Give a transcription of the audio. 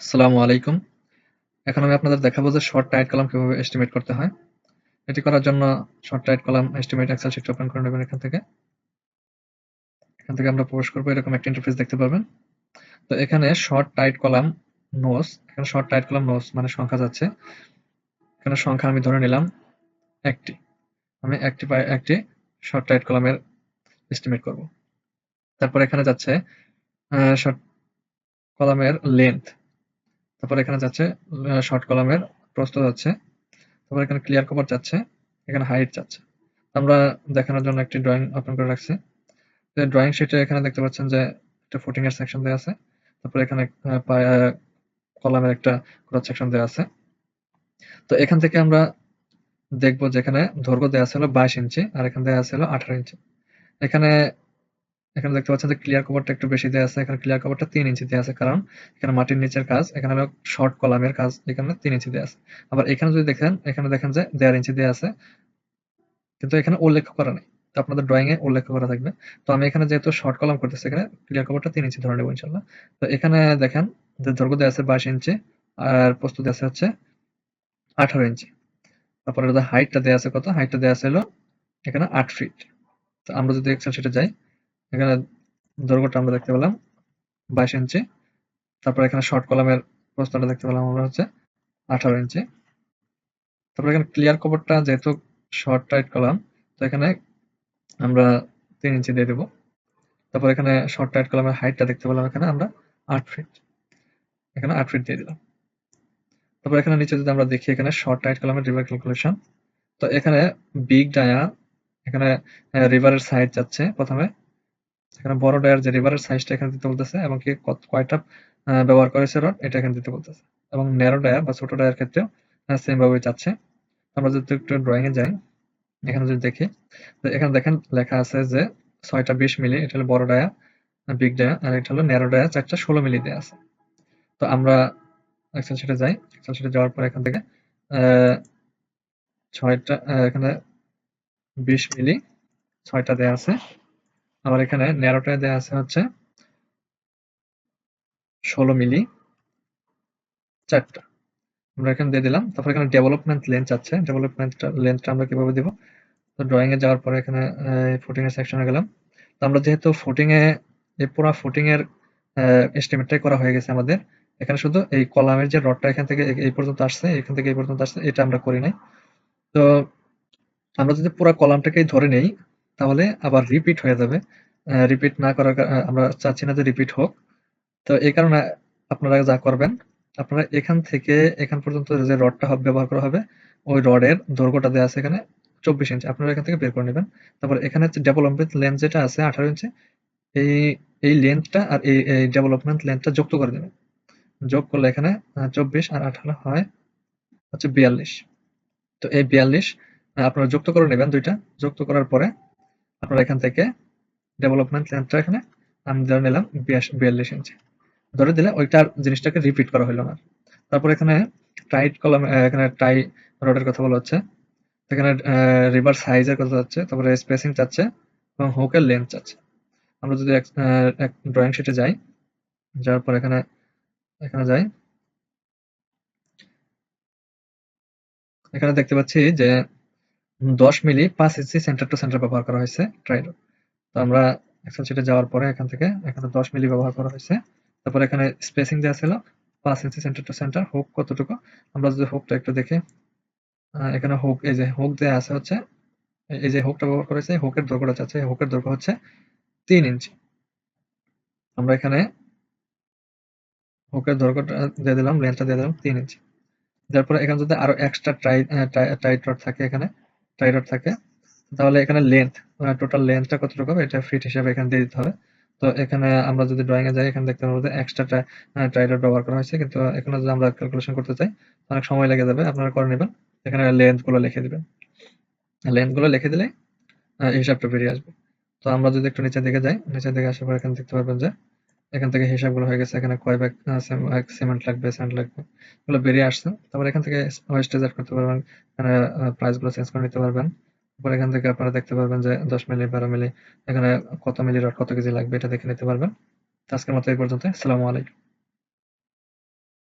আসসালামু আলাইকুম। এখন আমি আপনাদের দেখাবো যে শর্ট টাইট কলাম কীভাবে এস্টিমেট করতে হয়। এটি করার জন্য short tied column estimate excel sheet open করে নেবেন এখান থেকে। এখান থেকে আমরা প্রবেশ করব, এরকম একটা ইন্টারফেস দেখতে পারবেন। তো এখানে শর্ট টাইট কলাম নোস এখানে শর্ট টাইট কলাম নোস মানে সংখ্যা যাচ্ছে। এখানে সংখ্যা আমি ধরে নিলাম একটি। আমি একটি একটি শর্ট টাইট কলামের এস্টিমেট করব। তারপর এখানে যাচ্ছে শর্ট কলামের লেন্থ তারপর এখানে যাচ্ছে শর্ট কলামের প্রস্থ যাচ্ছে, তারপর এখানে ক্লিয়ার কভার যাচ্ছে, এখানে হাইট যাচ্ছে। আমরা দেখানোর জন্য একটি ড্রয়িং ওপেন করে রাখছি। ড্রয়িং শিটে এখানে দেখতে পাচ্ছেন যে একটা ফুটিং এর সেকশন দেওয়া আছে, তারপর এখানে কলামের একটা ক্রস সেকশন দেওয়া আছে। তো এখান থেকে আমরা দেখব যেখানে দৈর্ঘ্য দেওয়া ছিল বাইশ ইঞ্চি, আর এখানে দেওয়া ছিল আঠারো ইঞ্চি। এখানে এখানে দেখতে পাচ্ছেন যে ক্লিয়ার কভারটা একটু বেশি দেওয়া আছে। এখানে ক্লিয়ার কভারটা তিন ইঞ্চি দেওয়া আছে কারণ এখানে মাটির নিচের কাজ, এখানে হলো শর্ট কলামের কাজ, এখানে তিন ইঞ্চি দেওয়া আছে। আবার এখানে যদি দেখেন, এখানে দেখেন যে দেড় ইঞ্চি দেওয়া আছে, কিন্তু এখানে উল্লেখ করা নেই। তো আপনাদের ড্রয়িং এ উল্লেখ করা থাকবে। তো আমি এখানে যেহেতু শর্ট কলাম করতেছি, এখানে ক্লিয়ার কভারটা তিন ইঞ্চি ধরে নেব ইনশাল্লাহ তো এখানে দেখেন যে দৈর্ঘ্য দেওয়া আছে বাইশ ইঞ্চি, আর প্রস্তুত আছে হচ্ছে আঠারো ইঞ্চি। তারপরে হাইটটা দেওয়া আছে কত? হাইটটা দেওয়া আছে হলো এখানে আট ফিট তো আমরা যদি এক্সেল শিটে যাই এখানে দৈর্ঘ্যটা আমরা দেখতে পেলাম বাইশ ইঞ্চি। তারপর এখানে শর্ট কলামের প্রস্তাবটা দেখতে পেলাম আমরা হচ্ছে আঠারো ইঞ্চি। তারপর এখানে ক্লিয়ার কভারটা যেহেতু শর্ট টাইট কলাম তো এখানে আমরা তিন ইঞ্চি দিয়ে দেবো। তারপর এখানে শর্ট টাইট কলামের হাইটটা দেখতে পেলাম এখানে আমরা আট ফিট এখানে আট ফিট দিয়ে দিলাম। তারপর এখানে নিচে যদি আমরা দেখি, এখানে শর্ট টাইট কলামের রিভার ক্যালকুলেশন তো এখানে বিগ ডায়া এখানে রিভারের সাইড যাচ্ছে প্রথমে। এখানে বড় ডায়ার যে রিভারের সাইজটা এখানে দিতে বলতেছে এবং কি কয়টা ব্যবহার করেছে রড, এটা এখানে দিতে বলতেছে। এবং ন্যারো ডায়ার বা ছোট ডায়ার ক্ষেত্রেও সেম ভাবে চাচ্ছে আমরা যদি একটু ড্রয়িং এ যাই, এখানে যদি দেখি এখানে দেখেন লেখা আছে যে ছয়টা বিশ মিলি, এটা হলো বড় ডায়া বিগ ডায়া আর এটা হলো ন্যারো ডায়া চারটা ষোলো মিলি দেওয়া আছে। তো আমরা এক্সেল শিটে যাই এক্সেল শিটে যাওয়ার পর এখান থেকে ছয়টা এখানে বিশ মিলি, ছয়টা দেওয়া আছে। আবার এখানে ন্যারোটায় দেওয়া আছে হচ্ছে ষোলো মিলি চারটা। আমরা এখানে দিয়ে দিলাম। তারপর এখানে ডেভেলপমেন্ট লেন্থ আছে। ডেভেলপমেন্ট লেন্থটা আমরা কীভাবে দিব? তো ড্রয়িং এ যাওয়ার পরে এখানে ফুটিং এর সেকশনে গেলাম। তো আমরা যেহেতু ফুটিং এ, এই পুরো ফুটিং এর এস্টিমেটটাই করা হয়ে গেছে আমাদের, এখানে শুধু এই কলামের যে রডটা এখান থেকে এই পর্যন্ত আসছে, এখান থেকে এই পর্যন্ত আসছে, এটা আমরা করি নাই। তো আমরা যদি পুরো কলামটাকেই ধরে নেই তাহলে আবার রিপিট হয়ে যাবে। রিপিট না করার আমরা চাচ্ছি না যে রিপিট হোক। তো এই কারণে আপনারা যা করবেন, আপনারা এখান থেকে এখান পর্যন্ত যে রডটা ব্যবহার করা হবে, ওই রডের দৈর্ঘ্যটা দেওয়া আছে এখানে চব্বিশ ইঞ্চি আপনারা এখান থেকে বের করে নেবেন। তারপর এখানে ডেভেলপমেন্ট লেন্থ যেটা আছে, আঠারো ইঞ্চি এই এই লেন্থটা আর এই ডেভেলপমেন্ট লেন্থটা যুক্ত করে দেবেন। যোগ করলে এখানে চব্বিশ আর আঠারো হয় হচ্ছে বিয়াল্লিশ। তো এই বিয়াল্লিশ আপনারা যুক্ত করে নেবেন দুইটা। যুক্ত করার পরে আপনারা এখান থেকে ডেভেলপমেন্ট লেন্থটা এখানে আমি ধরে নিলাম বিয়াল্লিশ ইঞ্চি ধরে দিলে ওইটার জিনিসটাকে রিপিট করা হলো না তারপর এখানে টাইট কলম এখানে টাই রডের কথা বলা হচ্ছে। এখানে রিভার সাইজের কথা যাচ্ছে, তারপরে স্পেসিং চাচ্ছে এবং হোকের লেন্থ চাচ্ছে। আমরা যদি এক ড্রয়িং শিটে যাই, যাওয়ার পর এখানে এখানে যাই। এখানে দেখতে পাচ্ছি যে দশ মিলি পাঁচ ইঞ্চি সেন্টার টু সেন্টার ব্যবহার করা হয়েছে ট্রাইডর তো আমরা এক্সেল শিটে যাওয়ার পরে এখান থেকে এখানে দশ মিলি ব্যবহার করা হয়েছে। তারপর এখানে স্পেসিং দেওয়া ছিল, পাঁচ ইঞ্চি সেন্টার টু সেন্টার হোক কতটুকু? আমরা যদি হুকটা একটু দেখি এখানে হোক এই যে হোক দেওয়া আছে হচ্ছে, এই যে হুকটা ব্যবহার করেছে হোকের দৈর্ঘ্যটা চাচ্ছে হোকের দৈর্ঘ্য হচ্ছে তিন ইঞ্চি। আমরা এখানে হোকের দৈর্ঘ্যটা দিয়ে দিলাম লেন্থটা দিয়ে দিলাম তিন ইঞ্চি। তারপরে এখানে যদি আরও এক্সট্রা টাই টাইট রড থাকে এখানে টাই রড থাকে। তাহলে এখানে লেন্থ টোটাল লেন্থটা কতটুকু হবে? এটা ফিট হিসাবে এখানে দিয়ে দিতে হবে। তো এখানে আমরা যদি ড্রয়িং এ যাই, এখানে দেখতে পাবো যে এক্সট্রা ট্রাইডার ব্যবহার করা হয়েছে। কিন্তু এখানে যদি আমরা ক্যালকুলেশন করতে চাই, অনেক সময় লেগে যাবে। আপনারা করে নেবেন। এখানে লেন্থগুলো লিখে দিবেন। লেন্থগুলো লিখে দিলে হিসাবটা বেরিয়ে আসবে। তো আমরা যদি একটু নিচের দিকে যাই, নিচের দিকে আসার পর এখানে দেখতে পারবেন যে এখান থেকে হিসাবগুলো হয়ে গেছে, এখানে কয় ব্যাগ সিমেন্ট লাগবে স্যান্ড লাগবে। এগুলো বেরিয়ে আসছে। তারপর এখান থেকে ওয়েস্টেজ অ্যাড করতে পারবেন, এখানে প্রাইসগুলো চেঞ্জ করে নিতে পারবেন। তারপর এখান থেকে আপনারা দেখতে পারবেন যে দশ মিলি, বারো মিলি, এখানে কত মিলি, রড কত কেজি লাগবে, এটা দেখে নিতে পারবেন। আজকের মতো এই পর্যন্ত আসসালামু আলাইকুম।